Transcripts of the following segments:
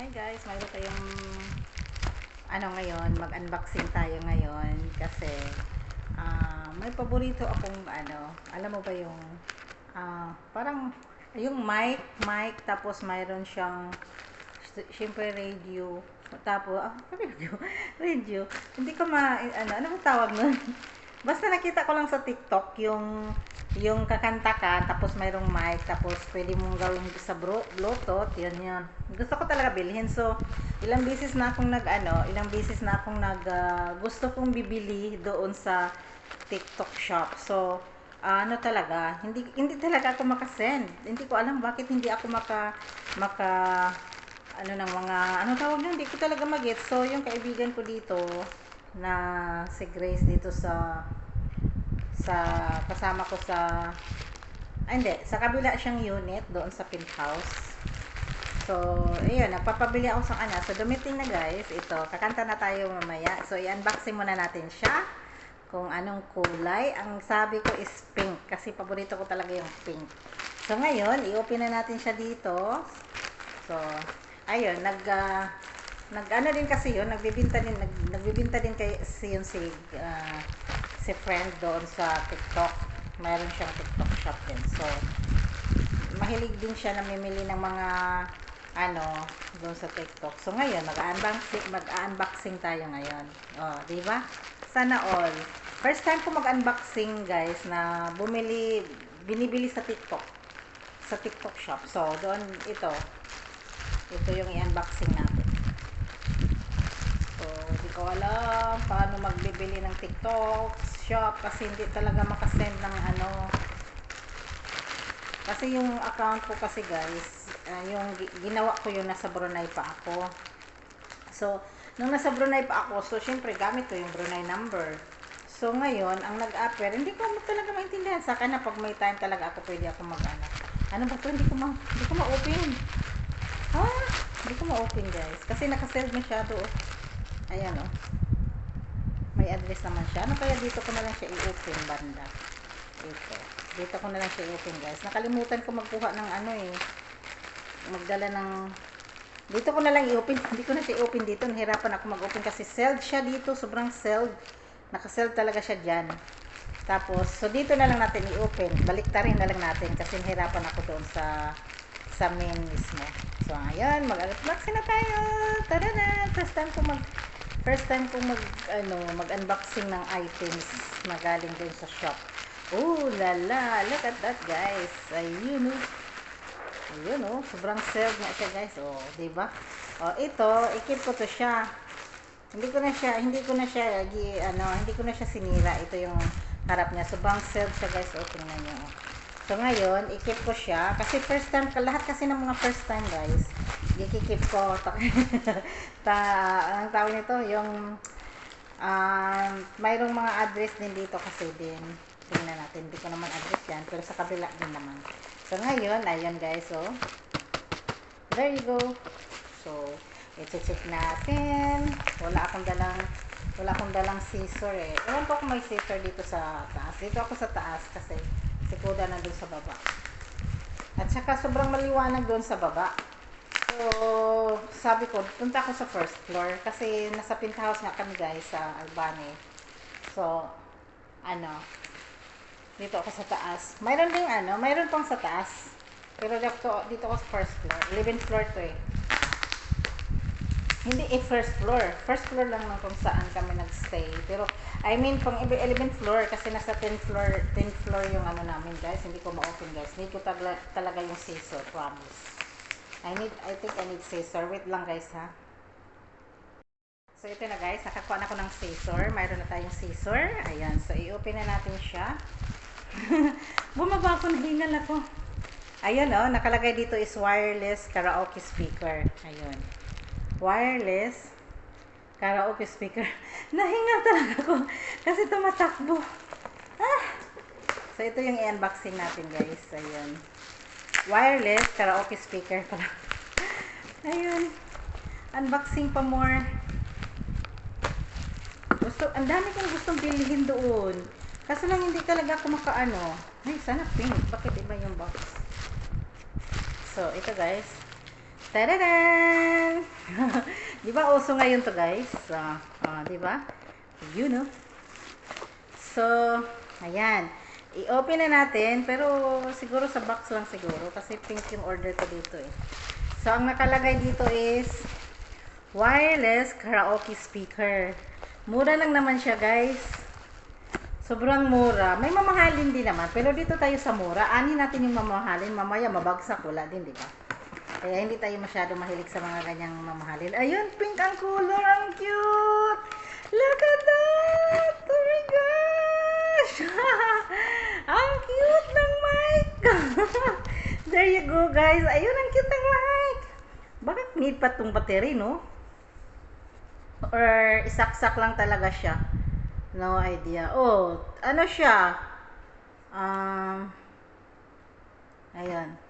Hi guys, mayroon tayong ano ngayon, mag-unboxing tayo ngayon kasi ah, may paborito akong ano, alam mo ba yung ah, parang yung mic, mic tapos mayroon siyang syempre radio tapos ah, radio, radio. Hindi ko ma ano, ano tawag nun basta nakita ko lang sa TikTok yung yung kakanta ka tapos mayroong mic tapos pwede mong gawin sa bro, bluetooth yun yun. Gusto ko talaga bilhin. So ilang beses na akong nag ano ilang beses na akong nag ah, gusto kong bibili doon sa TikTok shop. So ano talaga hindi hindi talaga ako makasend. Hindi ko alam bakit hindi ako maka maka ano ng mga ano tawag yun? Hindi ko talaga magit so yung kaibigan ko dito na si Grace dito sa sa kasama ko sa ah, hindi sa kabila siyang unit doon sa penthouse. So ayun nagpapabili ako sa kanya. So dumiting na guys. Ito kakanta na tayo mamaya. So i-unboxing muna natin siya kung anong kulay. Ang sabi ko is pink kasi paborito ko talaga yung pink. So ngayon i-open na natin siya dito. So ayun nag ah, nag ano din kasi yun nagbibinta din nag, nagbibinta din kay si yun si ah, si friend doon sa TikTok. Mayroon siyang TikTok shop din. So mahilig din siya namimili ng mga ano doon sa TikTok. So ngayon mag-unboxing mag-unboxing tayo ngayon. Oh di ba? Sana all. First time ko mag-unboxing guys na bumili binibili sa TikTok. Sa TikTok shop. So doon ito. Ito yung i-unboxing natin So, hindi ko alam paano magbibili ng TikTok shop kasi hindi talaga makasend ng ano. Kasi yung account ko kasi guys, ah, yung gi- ginawa ko yung nasa Brunei pa ako. So, nung nasa Brunei pa ako, so syempre gamit ko yung Brunei number. So, ngayon, ang nag-appear, hindi ko talaga maintindihan. Sa akin na pag may time talaga ako, pwede ako mag-ano. Ano ba to? Hindi ko ma- hindi ko ma-open. Ah, hindi ko ma-open guys. Kasi nakaseld masyado. oh. Ayan oh. May address naman siya. Ano kaya dito ko na lang siya i-open banda? Ito. Dito ko na lang siya i-open guys. Nakalimutan ko magkuha ng ano eh. Magdala ng... Dito ko na lang i-open. Hindi ko na siya i-open dito. Nahirapan ako mag-open kasi sealed siya dito. Sobrang sealed. Nakasealed talaga siya dyan. Tapos, so dito na lang natin i-open. Baliktarin na lang natin kasi nahirapan ako doon sa sa main mismo. So, ayan, mag-unboxing na tayo. Tada First time ko mag first time ko mag ano, mag-unboxing ng items na galing din sa shop. Oh, lala, look at that, guys. Ayun, oh. Ayun, oh. Sobrang serve nga siya, guys. Oh, 'di ba? Oh, ito, ikip ko to siya. Hindi ko na siya, hindi ko na siya, ano, hindi ko na siya sinira. Ito yung harap niya. Sobrang serve siya, guys. Oh, tingnan niyo. oh. So, ngayon, ikip ko siya. Kasi first time, lahat kasi ng mga first time, guys, ikikip ko. Ta, ta ang tawag nito, yung, um, mayroong mga address din dito kasi din. Tingnan natin. Hindi ko naman address yan. Pero sa kabila din naman. So, ngayon, ayun, guys, oh. There you go. So, i-check natin. Wala akong dalang wala akong dalang scissor eh. Ewan ko kung may scissor dito sa taas. Dito ako sa taas kasi si Kuda nandun sa baba. At saka sobrang maliwanag doon sa baba. So, sabi ko, punta ako sa first floor kasi nasa penthouse nga kami guys sa Albany. So, ano, dito ako sa taas. Mayroon ding ano, mayroon pang sa taas. Pero dito, dito ako sa first floor. 11th floor to eh. Hindi eh, first floor. First floor lang ng kung saan kami nagstay. Pero, I mean, pang 11th floor, kasi nasa 10th floor, 10th floor yung ano namin, guys. Hindi ko ma-open, guys. Need ko talaga, talaga yung scissor, promise. I need, I think I need scissor. Wait lang, guys, ha. So, ito na, guys. Nakakuha na ako ng scissor. Mayroon na tayong scissor. Ayan. So, i-open na natin siya. Bumaba ako, nahingal ako. Ayun, oh. Nakalagay dito is wireless karaoke speaker. Ayun wireless karaoke speaker. Nahinga talaga ako kasi tumatakbo. Ah! So, ito yung i-unboxing natin, guys. Ayun. Wireless karaoke speaker pala. Ayun. Unboxing pa more. Gusto, ang dami kong gustong bilhin doon. Kaso lang hindi talaga ako makaano. Ay, sana pink. Bakit iba yung box? So, ito guys. Tararan! di ba uso ngayon to guys? Uh, uh, di ba? You know. So, ayan. I-open na natin, pero siguro sa box lang siguro kasi pink yung order ko dito eh. So, ang nakalagay dito is wireless karaoke speaker. Mura lang naman siya guys. Sobrang mura. May mamahalin din naman, pero dito tayo sa mura. Ani natin yung mamahalin, mamaya mabagsak, wala din, di ba? Kaya hindi tayo masyado mahilig sa mga ganyang mamahalin. Ayun, pink ang color, ang cute! Look at that! Oh my gosh! ang cute ng mic! There you go, guys. Ayun, ang cute ng mic. Bakit need pa tong battery, no? Or isaksak lang talaga siya. No idea. Oh, ano siya? Um, ayan.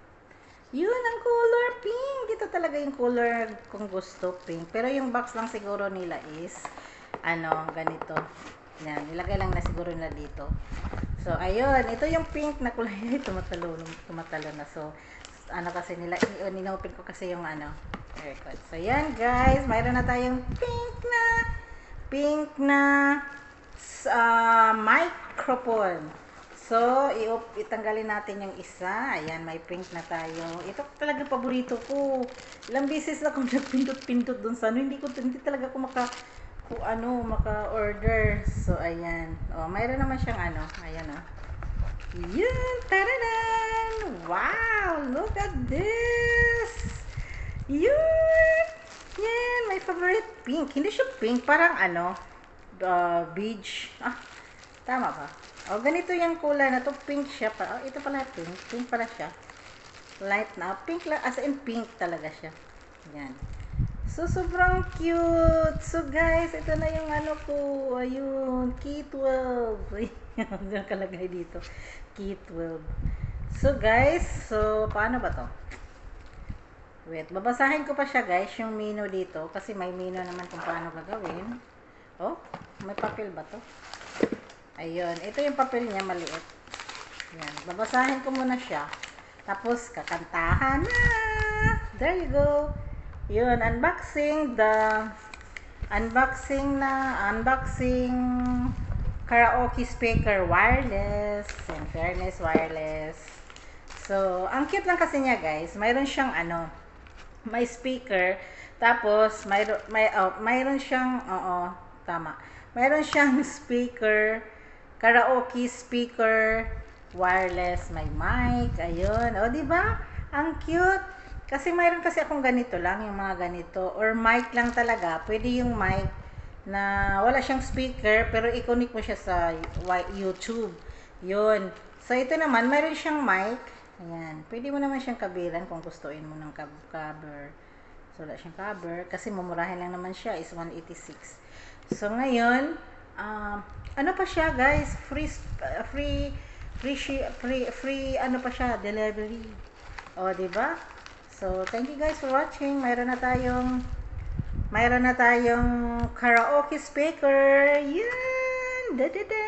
Yun, ang color pink. Dito talaga yung color kung gusto, pink. Pero yung box lang siguro nila is, ano, ganito. Yan, nilagay lang na siguro na dito. So, ayun. Ito yung pink na kulay. tumatalo, tumatalo na. So, ano kasi nila, ninopen ko kasi yung ano, aircon. So, yan guys. Mayroon na tayong pink na, pink na uh, microphone. So, itanggalin natin yung isa. Ayan, may pink na tayo. Ito talaga paborito ko. Ilang beses na akong nagpindot-pindot dun sa ano. Hindi, ko, hindi talaga ako maka, kung ano, maka-order. So, ayan. Oh, mayroon naman siyang ano. Ayan, oh. Yun! Taranan! Wow! Look at this! Yun! Yan! My favorite pink. Hindi siya pink. Parang ano, uh, beige. Ah, tama ba? O, ganito yung kulay na to. Pink siya pa. Oh, ito pala pink. Pink pala siya. Light na. Pink lang. As in pink talaga siya. Yan. So, sobrang cute. So, guys, ito na yung ano ko. Ayun. Key 12. Ayun. kalagay dito. Key 12. So, guys. So, paano ba to? Wait. Babasahin ko pa siya, guys. Yung menu dito. Kasi may menu naman kung paano gagawin. Oh, may papel ba to? Ayun, ito yung papel niya maliit. Yan, babasahin ko muna siya. Tapos, kakantahan na. There you go. Yun, unboxing the unboxing na unboxing karaoke speaker wireless and fairness wireless so ang cute lang kasi niya guys mayroon siyang ano may speaker tapos may may oh, mayroon siyang oo tama. Mayroon siyang speaker, karaoke speaker, wireless, may mic, ayun. O, di ba? Ang cute. Kasi mayroon kasi akong ganito lang, yung mga ganito. Or mic lang talaga. Pwede yung mic na wala siyang speaker, pero i-connect mo siya sa YouTube. Yun. So, ito naman, mayroon siyang mic. Ayan. Pwede mo naman siyang kabilan kung gustuin mo ng cover. So, wala siyang cover. Kasi mumurahin lang naman siya is 186. So, ngayon, uh, ano pa siya, guys? Free, uh, free, free, free, free, ano pa siya, delivery. O, di ba? So, thank you guys for watching. Mayroon na tayong, mayroon na tayong karaoke speaker. Yan! da da da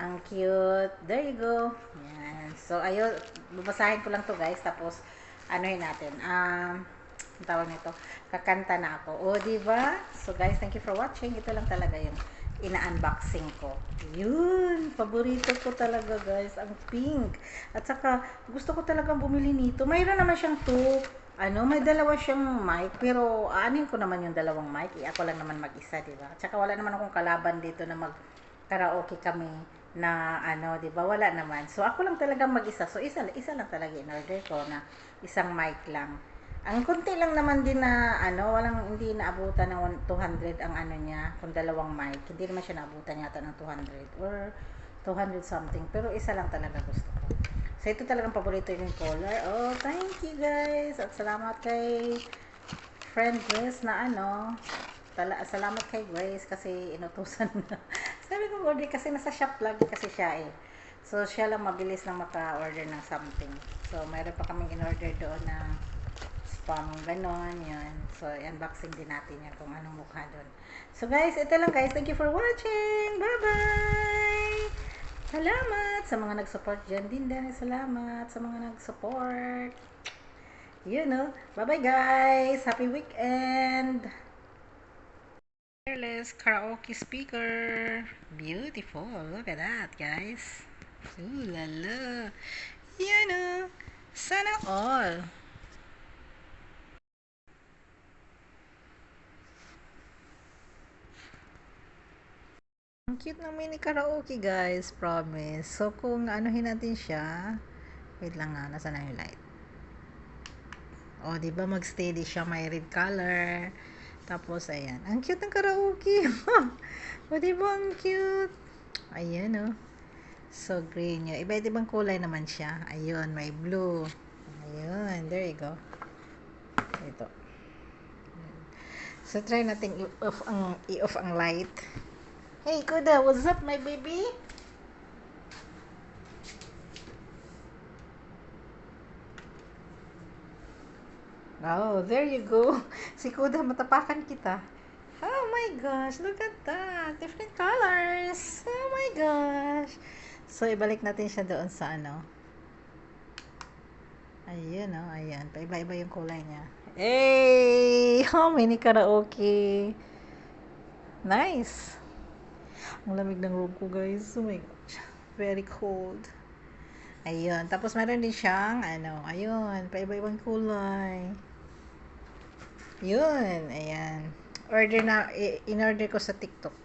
Ang cute. There you go. Yan. So, ayun, babasahin ko lang to guys. Tapos, anuhin natin. Um, tawag nito, kakanta na ako. O, di ba? So, guys, thank you for watching. Ito lang talaga yung ina-unboxing ko. Yun! Paborito ko talaga, guys. Ang pink. At saka, gusto ko talagang bumili nito. Mayroon naman siyang two, ano, may dalawa siyang mic, pero aanin ko naman yung dalawang mic. Eh, ako lang naman mag-isa, di ba? At saka, wala naman akong kalaban dito na mag karaoke kami na ano, 'di ba? Wala naman. So ako lang talaga mag-isa. So isa isa lang talaga in order ko na isang mic lang. Ang konti lang naman din na ano, walang hindi naabutan ng 200 ang ano niya, kung dalawang mic. Hindi naman siya naabutan yata ng 200 or 200 something. Pero isa lang talaga gusto ko. So ito talagang paborito yung color. Oh, thank you guys. At salamat kay friend Grace na ano. Tala, salamat kay Grace kasi inutusan na. Sabi ko order kasi nasa shop lagi kasi siya eh. So siya lang mabilis lang maka-order ng something. So mayroon pa kaming in-order doon na spam, ganon, yan. So, unboxing din natin yan kung anong mukha doon. So, guys, ito lang guys. Thank you for watching. Bye-bye! Salamat sa mga nag-support dyan din din. Salamat sa mga nag-support. You know. Bye-bye, guys. Happy weekend. Wireless karaoke speaker. Beautiful. Look at that, guys. Ooh la. You know. Sana all. Ang cute ng mini karaoke, guys. Promise. So, kung anuhin natin siya, wait lang nga, nasa na yung light? O, di ba mag-steady siya, may red color. Tapos, ayan. Ang cute ng karaoke. o, di ba ang cute? Ayan, oh. So, green yun. Iba ibang kulay naman siya. Ayun, may blue. Ayun, there you go. Ito. So, try natin i-off ang, i-off ang light. Hey, Kuda, what's up, my baby? Oh, there you go. Si Kuda, matapakan kita. Oh my gosh, look at that. Different colors. Oh my gosh. So, ibalik natin siya doon sa ano. Ayan, oh, ayan. Paiba-iba yung kulay niya. Hey! Oh, mini karaoke. Nice. Ang lamig ng room ko, guys. Oh my gosh. Very cold. Ayun. Tapos, meron din siyang, ano, ayun, paiba-ibang kulay. Yun, ayan. Order na, in-order ko sa TikTok.